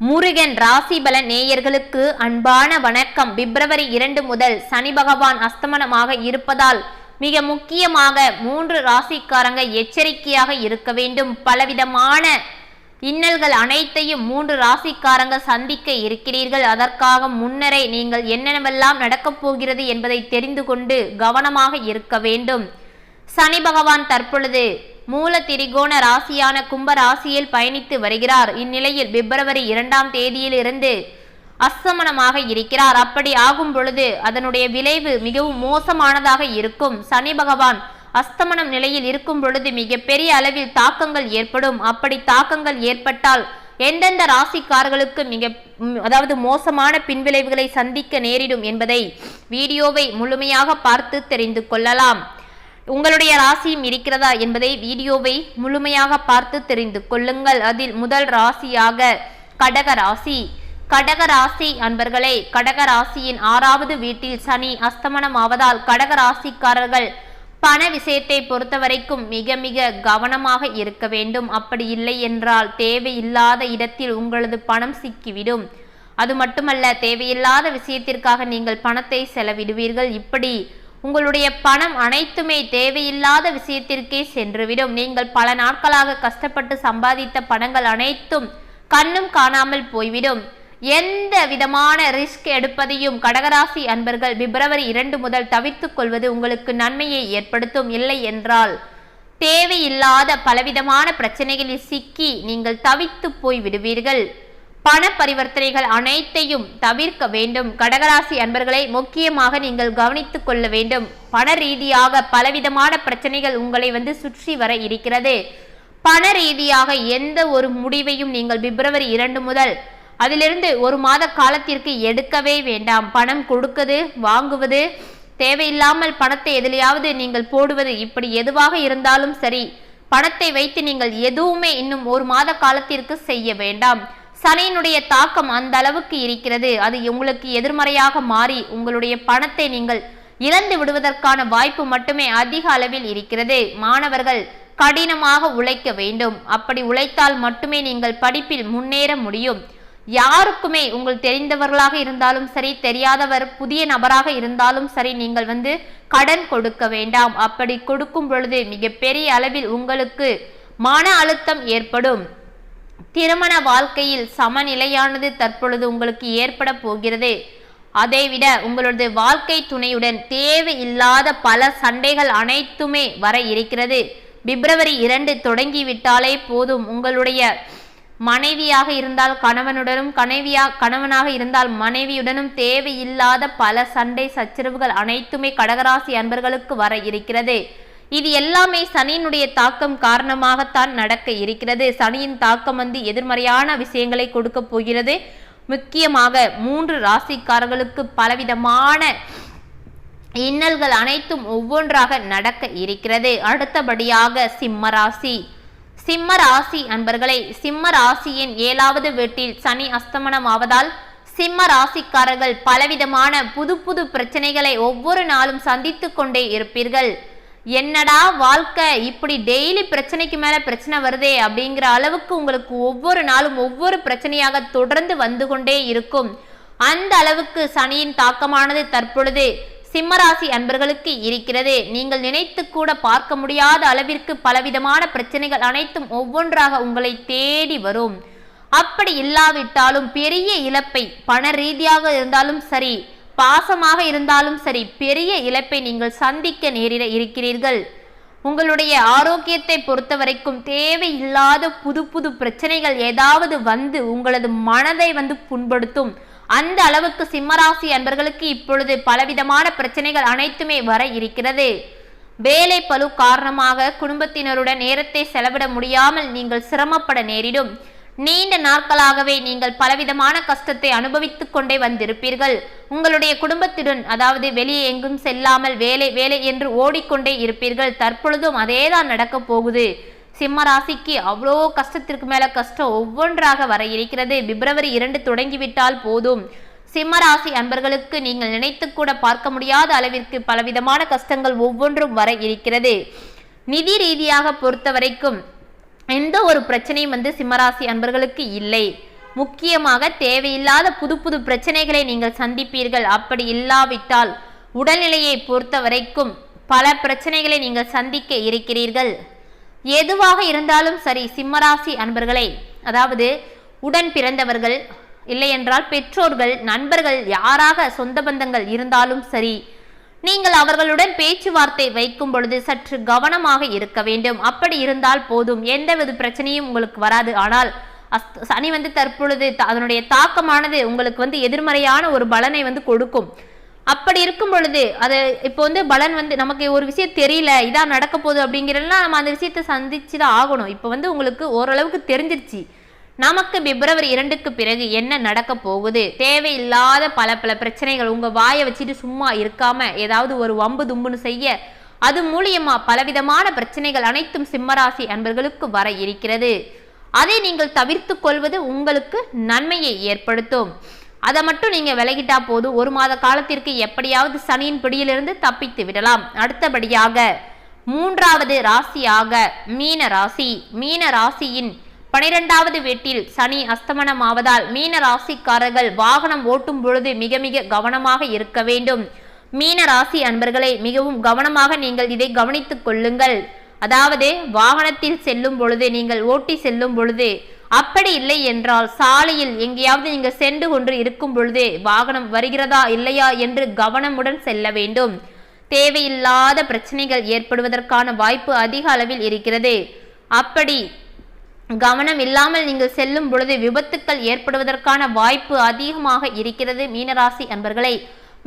முருகன் ராசிபல நேயர்களுக்கு அன்பான வணக்கம். பிப்ரவரி இரண்டு முதல் சனி பகவான் அஸ்தமனமாக இருப்பதால் மிக முக்கியமாக மூன்று ராசிக்காரங்க எச்சரிக்கையாக இருக்க வேண்டும். பலவிதமான இன்னல்கள் அனைத்தையும் மூன்று ராசிக்காரங்க சந்திக்க இருக்கிறீர்கள். அதற்காக முன்னரே நீங்கள் என்னென்னவெல்லாம் நடக்கப் போகிறது என்பதை தெரிந்து கொண்டு கவனமாக இருக்க வேண்டும். சனி பகவான் தற்பொழுது மூல திரிகோண ராசியான கும்ப ராசியில் பயணித்து வருகிறார். இந்நிலையில் பிப்ரவரி இரண்டாம் தேதியிலிருந்து அஸ்தமனமாக இருக்கிறார். அப்படி ஆகும் பொழுது அதனுடைய விளைவு மிகவும் மோசமானதாக இருக்கும். சனி பகவான் அஸ்தமனம் நிலையில் இருக்கும் பொழுது மிகப்பெரிய அளவில் தாக்கங்கள் ஏற்படும். அப்படி தாக்கங்கள் ஏற்பட்டால் எந்தெந்த ராசிக்காரர்களுக்கு மிக அதாவது மோசமான பின்விளைவுகளை சந்திக்க நேரிடும் என்பதை வீடியோவை முழுமையாக பார்த்து தெரிந்து கொள்ளலாம். உங்களுடைய ராசியும் இருக்கிறதா என்பதை வீடியோவை முழுமையாக பார்த்து தெரிந்து கொள்ளுங்கள். அதில் முதல் ராசியாக கடக ராசி. கடக ராசி அன்பர்களே கடக ராசியின் ஆறாவது வீட்டில் சனி அஸ்தமனம் ஆவதால் கடக ராசிக்காரர்கள் பண விஷயத்தை பொறுத்தவரைக்கும் மிக மிக கவனமாக இருக்க வேண்டும். அப்படி இல்லை என்றால் தேவையில்லாத இடத்தில் உங்களது பணம் சிக்கிவிடும். அது மட்டுமல்ல தேவையில்லாத விஷயத்திற்காக நீங்கள் பணத்தை செலவிடுவீர்கள். இப்படி உங்களுடைய பணம் அனைத்துமே தேவையில்லாத விஷயத்திற்கே சென்றுவிடும். நீங்கள் பல நாட்களாக கஷ்டப்பட்டு சம்பாதித்த பணங்கள் அனைத்தும் கண்ணும் காணாமல் போய்விடும். எந்த விதமான ரிஸ்க் எடுப்பதையும் கடகராசி அன்பர்கள் பிப்ரவரி இரண்டு முதல் தவிர்த்துக் கொள்வது உங்களுக்கு நன்மையை ஏற்படுத்தும். இல்லை என்றால் தேவையில்லாத பலவிதமான பிரச்சனைகளில் சிக்கி நீங்கள் தவித்து போய் விடுவீர்கள் பண பரிவர்த்தனைகள் அனைத்தையும் தவிர்க்க வேண்டும். கடகராசி அன்பர்களை முக்கியமாக நீங்கள் கவனித்துக் கொள்ள வேண்டும். பண ரீதியாக பலவிதமான பிரச்சனைகள் உங்களை வந்து சுற்றி வர இருக்கிறது. பண ரீதியாக எந்த ஒரு முடிவையும் நீங்கள் பிப்ரவரி இரண்டு முதல் அதிலிருந்து ஒரு மாத காலத்திற்கு எடுக்கவே வேண்டாம். பணம் கொடுக்குது வாங்குவது தேவையில்லாமல் பணத்தை எதிலையாவது நீங்கள் போடுவது இப்படி எதுவாக இருந்தாலும் சரி பணத்தை வைத்து நீங்கள் எதுவுமே இன்னும் ஒரு மாத காலத்திற்கு செய்ய வேண்டாம். சனியினுடைய தாக்கம் அந்த அளவுக்கு இருக்கிறது. அது உங்களுக்கு எதிர்மறையாக மாறி உங்களுடைய பணத்தை நீங்கள் இழந்து விடுவதற்கான வாய்ப்பு மட்டுமே அதிக அளவில் இருக்கிறது. மாணவர்கள் கடினமாக உழைக்க வேண்டும். அப்படி உழைத்தால் மட்டுமே நீங்கள் படிப்பில் முன்னேற முடியும். யாருக்குமே உங்கள் தெரிந்தவர்களாக இருந்தாலும் சரி தெரியாதவர் புதிய நபராக இருந்தாலும் சரி நீங்கள் வந்து கடன் கொடுக்க வேண்டாம். அப்படி கொடுக்கும் பொழுது மிகப்பெரிய அளவில் உங்களுக்கு மன அழுத்தம் ஏற்படும். திருமண வாழ்க்கையில் சமநிலையானது தற்பொழுது உங்களுக்கு ஏற்பட போகிறது. அதைவிட உங்களது வாழ்க்கை துணையுடன் தேவையில்லாத பல சண்டைகள் அனைத்துமே வர இருக்கிறது. பிப்ரவரி இரண்டு தொடங்கிவிட்டாலே போதும். உங்களுடைய மனைவியாக இருந்தால் கணவனுடனும் கனைவியா கணவனாக இருந்தால் மனைவியுடனும் தேவையில்லாத பல சண்டை சச்சரவுகள் அனைத்துமே கடகராசி அன்பர்களுக்கு வர இருக்கிறது. இது எல்லாமே சனியினுடைய தாக்கம் காரணமாகத்தான் நடக்க இருக்கிறது. சனியின் தாக்கம் வந்து எதிர்மறையான விஷயங்களை கொடுக்க போகிறது. முக்கியமாக மூன்று ராசிக்காரர்களுக்கு பலவிதமான இன்னல்கள் அனைத்தும் ஒவ்வொன்றாக நடக்க இருக்கிறது. அடுத்தபடியாக சிம்ம ராசி. சிம்ம ராசி அன்பர்களை சிம்ம ராசியின் ஏழாவது வீட்டில் சனி அஸ்தமனம் ஆவதால் சிம்ம ராசிக்காரர்கள் பலவிதமான புது புது பிரச்சனைகளை ஒவ்வொரு நாளும் சந்தித்து கொண்டே இருப்பீர்கள். என்னடா வாழ்க்கை? இப்படி டெய்லி பிரச்சனைக்கு மேல பிரச்சனை வருதே அப்படிங்கிற அளவுக்கு உங்களுக்கு ஒவ்வொரு நாளும் ஒவ்வொரு பிரச்சனையாக தொடர்ந்து வந்து கொண்டே இருக்கும். அந்த அளவுக்கு சனியின் தாக்கமானது தற்பொழுது சிம்மராசி அன்பர்களுக்கு இருக்கிறது. நீங்கள் நினைத்து கூட பார்க்க முடியாத அளவிற்கு பலவிதமான பிரச்சனைகள் அனைத்தும் ஒவ்வொன்றாக உங்களை தேடி வரும். அப்படி இல்லாவிட்டாலும் பெரிய இழப்பை பண ரீதியாக இருந்தாலும் சரி பாசமாக இருந்தாலும் சரி பெரிய இழப்பை நீங்கள் சந்திக்க நேரிட இருக்கிறீர்கள். உங்களுடைய ஆரோக்கியத்தை பொறுத்த வரைக்கும் தேவையில்லாத புது புது பிரச்சனைகள் ஏதாவது வந்து உங்களது மனதை வந்து புண்படுத்தும். அந்த அளவுக்கு சிம்மராசி அன்பர்களுக்கு இப்பொழுது பலவிதமான பிரச்சனைகள் அனைத்துமே வர இருக்கிறது. வேலை பளு காரணமாக குடும்பத்தினருடன் நேரத்தை செலவிட முடியாமல் நீங்கள் சிரமப்பட நேரிடும். நீண்ட நாட்களாகவே நீங்கள் பலவிதமான கஷ்டத்தை அனுபவித்துக் கொண்டே வந்திருப்பீர்கள். உங்களுடைய குடும்பத்துடன் அதாவது வெளியே எங்கும் செல்லாமல் வேலை வேலை என்று ஓடிக்கொண்டே இருப்பீர்கள். தற்பொழுதும் அதேதான் நடக்கப் போகுது. சிம்ம ராசிக்கு அவ்வளோ கஷ்டத்திற்கு மேல கஷ்டம் ஒவ்வொன்றாக வர இருக்கிறது. பிப்ரவரி இரண்டு தொடங்கிவிட்டால் போதும். சிம்ம ராசி அன்பர்களுக்கு நீங்கள் நினைத்து கூட பார்க்க முடியாத அளவிற்கு பலவிதமான கஷ்டங்கள் ஒவ்வொன்றும் வர இருக்கிறது. நிதி ரீதியாக பொறுத்த வரைக்கும் எந்த ஒரு பிரச்சனையும் வந்து சிம்மராசி அன்பர்களுக்கு இல்லை. முக்கியமாக தேவையில்லாத புது புது பிரச்சனைகளை நீங்கள் சந்திப்பீர்கள். அப்படி இல்லாவிட்டால் உடல்நிலையை பொறுத்த வரைக்கும் பல பிரச்சனைகளை நீங்கள் சந்திக்க இருக்கிறீர்கள். எதுவாக இருந்தாலும் சரி சிம்மராசி அன்பர்களை அதாவது உடன் பிறந்தவர்கள் இல்லையென்றால் பெற்றோர்கள் நண்பர்கள் யாராக சொந்த பந்தங்கள் இருந்தாலும் சரி நீங்கள் அவர்களுடன் பேச்சுவார்த்தை வைக்கும் பொழுது சற்று கவனமாக இருக்க வேண்டும். அப்படி இருந்தால் போதும். எந்தவித பிரச்சனையும் உங்களுக்கு வராது. ஆனால் சனி வந்து தற்பொழுது த- அதனுடைய தாக்கமானது உங்களுக்கு வந்து எதிர்மறையான ஒரு பலனை வந்து கொடுக்கும். அப்படி இருக்கும் பொழுது அது இப்போ வந்து பலன் வந்து நமக்கு ஒரு விஷயம் தெரியல இதான் நடக்க போகுது அப்படிங்கிறதுலாம் நம்ம அந்த விஷயத்தை சந்திச்சு தான் ஆகணும். இப்போ வந்து உங்களுக்கு ஓரளவுக்கு தெரிஞ்சிருச்சு. நமக்கு பிப்ரவரி இரண்டுக்கு பிறகு என்ன நடக்க போகுது? தேவையில்லாத பல பல பிரச்சனைகள் உங்க வாயை வச்சுட்டு சும்மா இருக்காம ஏதாவது ஒரு வம்பு தும்புன்னு செய்ய அது மூலியமா பலவிதமான பிரச்சனைகள் அனைத்தும் சிம்மராசி அன்பர்களுக்கு வர இருக்கிறது. அதை நீங்கள் தவிர்த்து கொள்வது உங்களுக்கு நன்மையை ஏற்படுத்தும். அதை மட்டும் நீங்க விலகிட்டா போதும். ஒரு மாத காலத்திற்கு எப்படியாவது சனியின் பிடியிலிருந்து தப்பித்து விடலாம். அடுத்தபடியாக மூன்றாவது ராசியாக மீன ராசி. மீன ராசியின் பனிரெண்டாவது வீட்டில் சனி அஸ்தமனமாவதால் மீன ராசிக்காரர்கள் வாகனம் ஓட்டும் பொழுது மிக மிக கவனமாக இருக்க வேண்டும். மீன ராசி அன்பர்களை மிகவும் கவனமாக நீங்கள் இதை கவனித்துக் கொள்ளுங்கள். அதாவது வாகனத்தில் செல்லும் பொழுது நீங்கள் ஓட்டி செல்லும் பொழுது அப்படி இல்லை என்றால் சாலையில் எங்கேயாவது நீங்கள் சென்று கொண்டு இருக்கும் பொழுது வாகனம் வருகிறதா இல்லையா என்று கவனமுடன் செல்ல வேண்டும். தேவையில்லாத பிரச்சனைகள் ஏற்படுவதற்கான வாய்ப்பு அதிக அளவில் இருக்கிறது. அப்படி கவனம் இல்லாமல் நீங்கள் செல்லும் பொழுது விபத்துக்கள் ஏற்படுவதற்கான வாய்ப்பு அதிகமாக இருக்கிறது மீனராசி அன்பர்களை.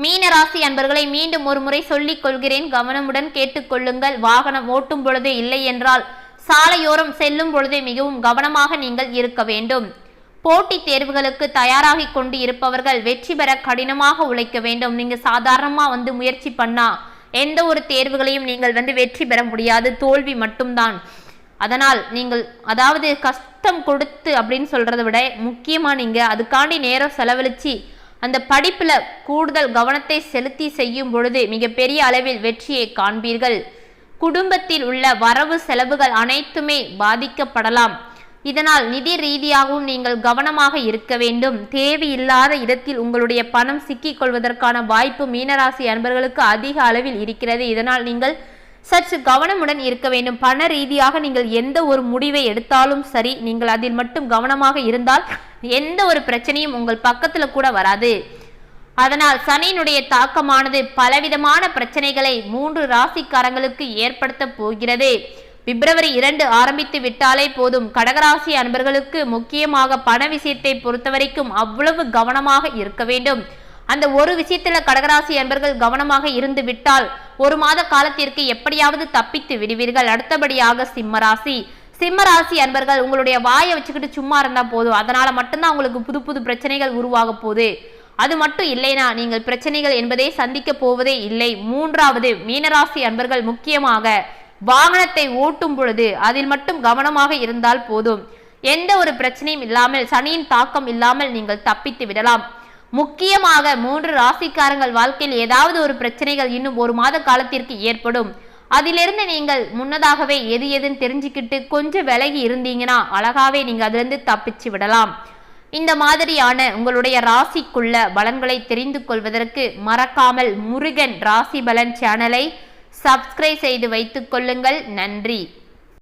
மீனராசி அன்பர்களை மீண்டும் ஒரு முறை சொல்லிக் கொள்கிறேன். கவனமுடன் கேட்டுக்கொள்ளுங்கள் வாகனம் ஓட்டும் பொழுது இல்லை என்றால் சாலையோரம் செல்லும் பொழுது மிகவும் கவனமாக நீங்கள் இருக்க வேண்டும். போட்டித் தேர்வுகளுக்கு தயாராகி கொண்டு இருப்பவர்கள் வெற்றி பெற கடினமாக உழைக்க வேண்டும். நீங்கள் சாதாரணமாக வந்து முயற்சி பண்ணா எந்த ஒரு தேர்வுகளையும் நீங்கள் வந்து வெற்றி பெற முடியாது. தோல்வி மட்டும்தான். அதனால் நீங்கள் அதாவது கஷ்டம் கொடுத்து அப்படின்னு சொல்கிறத விட முக்கியமாக நீங்கள் அதுக்காண்டி நேரம் செலவழிச்சு அந்த படிப்பில் கூடுதல் கவனத்தை செலுத்தி செய்யும் பொழுது மிகப்பெரிய அளவில் வெற்றியை காண்பீர்கள். குடும்பத்தில் உள்ள வரவு செலவுகள் அனைத்துமே பாதிக்கப்படலாம். இதனால் நிதி ரீதியாகவும் நீங்கள் கவனமாக இருக்க வேண்டும். தேவையில்லாத இடத்தில் உங்களுடைய பணம் சிக்கிக் கொள்வதற்கான வாய்ப்பு மீனராசி அன்பர்களுக்கு அதிக அளவில் இருக்கிறது. இதனால் நீங்கள் சற்று கவனமுடன் இருக்க வேண்டும். பண ரீதியாக நீங்கள் எந்த ஒரு முடிவை எடுத்தாலும் சரி நீங்கள் அதில் மட்டும் கவனமாக இருந்தால் எந்த ஒரு பிரச்சனையும் உங்கள் பக்கத்தில் கூட வராது. அதனால் சனியினுடைய தாக்கமானது பலவிதமான பிரச்சனைகளை மூன்று ராசிக்காரங்களுக்கு ஏற்படுத்த போகிறது. பிப்ரவரி இரண்டு ஆரம்பித்து விட்டாலே போதும். கடகராசி அன்பர்களுக்கு முக்கியமாக பண விஷயத்தை பொறுத்தவரைக்கும் அவ்வளவு கவனமாக இருக்க வேண்டும். அந்த ஒரு விஷயத்துல கடகராசி அன்பர்கள் கவனமாக இருந்து விட்டால் ஒரு மாத காலத்திற்கு எப்படியாவது தப்பித்து விடுவீர்கள். அடுத்தபடியாக சிம்மராசி. சிம்மராசி அன்பர்கள் உங்களுடைய வாயை வச்சுக்கிட்டு சும்மா இருந்தா போதும். அதனால மட்டும்தான் உங்களுக்கு புது புது பிரச்சனைகள் உருவாக போகுது. அது மட்டும் இல்லைனா நீங்கள் பிரச்சனைகள் என்பதை சந்திக்க போவதே இல்லை. மூன்றாவது மீனராசி அன்பர்கள் முக்கியமாக வாகனத்தை ஓட்டும் பொழுது அதில் மட்டும் கவனமாக இருந்தால் போதும். எந்த ஒரு பிரச்சனையும் இல்லாமல் சனியின் தாக்கம் இல்லாமல் நீங்கள் தப்பித்து விடலாம். முக்கியமாக மூன்று ராசிக்காரங்கள் வாழ்க்கையில் ஏதாவது ஒரு பிரச்சனைகள் இன்னும் ஒரு மாத காலத்திற்கு ஏற்படும். அதிலிருந்து நீங்கள் முன்னதாகவே எது எதுன்னு தெரிஞ்சுக்கிட்டு கொஞ்சம் விலகி இருந்தீங்கன்னா அழகாவே நீங்க அதிலிருந்து தப்பிச்சு விடலாம். இந்த மாதிரியான உங்களுடைய ராசிக்குள்ள பலன்களை தெரிந்து கொள்வதற்கு மறக்காமல் முருகன் ராசி பலன் சேனலை சப்ஸ்கிரைப் செய்து வைத்துக் கொள்ளுங்கள். நன்றி.